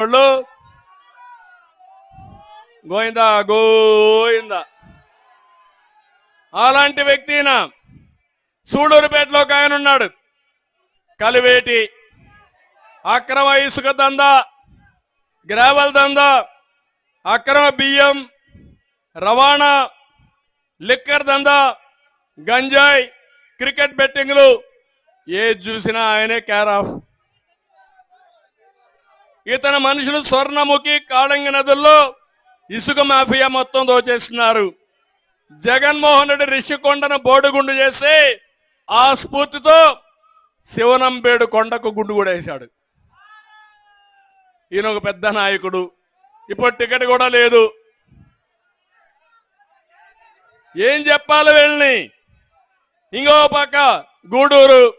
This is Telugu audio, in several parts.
వాళ్ళు గోయిందా గోయిందా అలాంటి వ్యక్తిన సూడూరుపేటలో ఒక ఆయన ఉన్నాడు. కలివేటి. అక్రమ ఇసుక దందా. గ్రావెల్ దందా. అక్రమ బియ్యం. రవాణా. లిక్కర్ దందా. గంజాయి. క్రికెట్ బెట్టింగ్లు. ఏది చూసినా ఆయనే కేర్ ఆఫ్ ఇతని మనుషులు స్వర్ణముఖి కాళంగి నదుల్లో ఇసుక మాఫియా మొత్తం దోచేస్తున్నారు. జగన్మోహన్ రెడ్డి రిషికొండను బోడుగుండు చేసి ఆ స్ఫూర్తితో శివనంబేడు కొండకు గుండు కూడా వేశాడు. ఈయన ఒక పెద్ద నాయకుడు. ఇప్పుడు టికెట్ కూడా లేదు. ఏం చెప్పాలి వీళ్ళని? ఇంకో పక్క గూడూరు.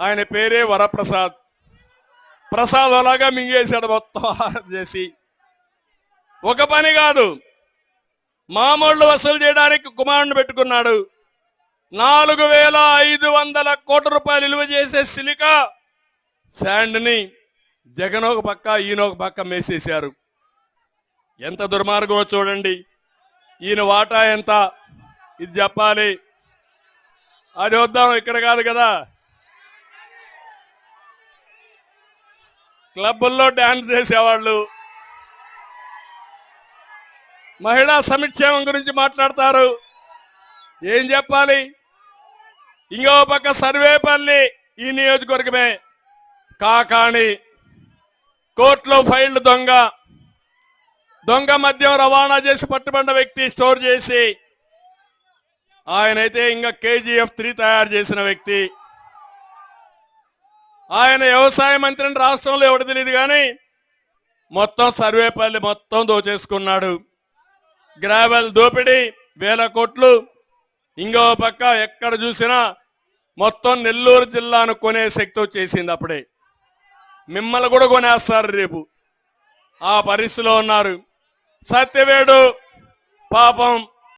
ఆయన పేరే వరప్రసాద్. ప్రసాద్ అలాగా మింగేశాడు మొత్తం చేసి ఒక పని కాదు మామూళ్ళు వసూలు చేయడానికి కుమారుని పెట్టుకున్నాడు. నాలుగు వేల ఐదు వందల కోట్ల రూపాయలు విలువ చేసే సిలికా శాండ్ని జగన్ ఒక పక్క ఈయన ఒక పక్క మేసేశారు. ఎంత దుర్మార్గమో చూడండి. ఈయన వాటా ఎంత? ఇది చెప్పాలి. అది వద్దాం ఇక్కడ కాదు కదా. క్లబ్బుల్లో డాన్స్ చేసేవాళ్ళు. మహిళా సంక్షేమం గురించి మాట్లాడతారు. ఏం చెప్పాలి? ఇంకో పక్క సర్వేపల్లి ఈ నియోజకవర్గమే. కాకాణి కోర్టులో ఫైల్డ్ దొంగ. దొంగ మద్యం రవాణా చేసి పట్టుబడిన వ్యక్తి స్టోర్ చేసి ఆయనైతే ఇంకా కేజీఎఫ్ త్రీ తయారు చేసిన వ్యక్తి. ఆయన వ్యవసాయ మంత్రిని రాష్ట్రంలో ఎవడు తెలియదు కానీ మొత్తం సర్వేపల్లి మొత్తం దోచేసుకున్నాడు. గ్రావెల్ దోపిడీ వేల కోట్లు ఇంకో పక్క ఎక్కడ చూసినా మొత్తం నెల్లూరు జిల్లాను కొనే శక్తి వచ్చేసింది అప్పుడే. మిమ్మల్ని కూడా కొనేస్తారు రేపు. ఆ పరిస్థితిలో ఉన్నారు. సత్యవేడు పాపం